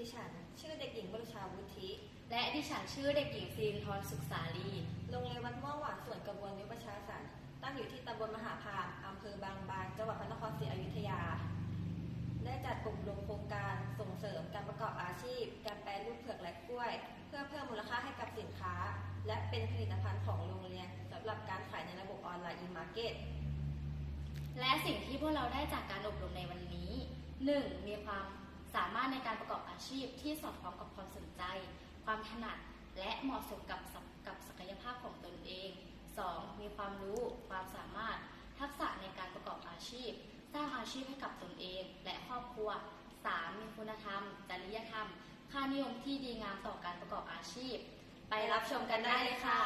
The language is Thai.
ดิฉัน ชื่อเด็กหญิงบรุชาวุฒิและดิฉันชื่อเด็กหญิงซีนทรสุขสาลีโรงเรียนวัดม่วงหวานส่วนกระบวนยุวประชาสรรค์ตั้งอยู่ที่ตำบลมหาพามอำเภอบางบานจังหวัดพระนครศรีอยุธยา ได้จัดอบรมโครงการส่งเสริมการประกอบอาชีพ การแปรรูปเผือกและกล้วย เพื่อเพิ่มมูลค่าให้กับสินค้า และเป็นผลิตภัณฑ์ของโรงเรียนสำหรับการขายในระบบออนไลน์ e-market และสิ่งที่พวกเราได้จากการอบรมในวันนี้ 1. มีความ สามารถในการประกอบอาชีพที่สอดคล้องกับความสนใจ ความถนัด และเหมาะสมกับกกับศักยภาพของตนเอง 2. มีความรู้ ความสามารถ ทักษะในการประกอบอาชีพ สร้างอาชีพให้กับตนเอง และครอบครัว 3. มีคุณธรรม จริยธรรม ค่านิยมที่ดีงามต่อการประกอบอาชีพ ไปรับชมกันได้เลยค่ะ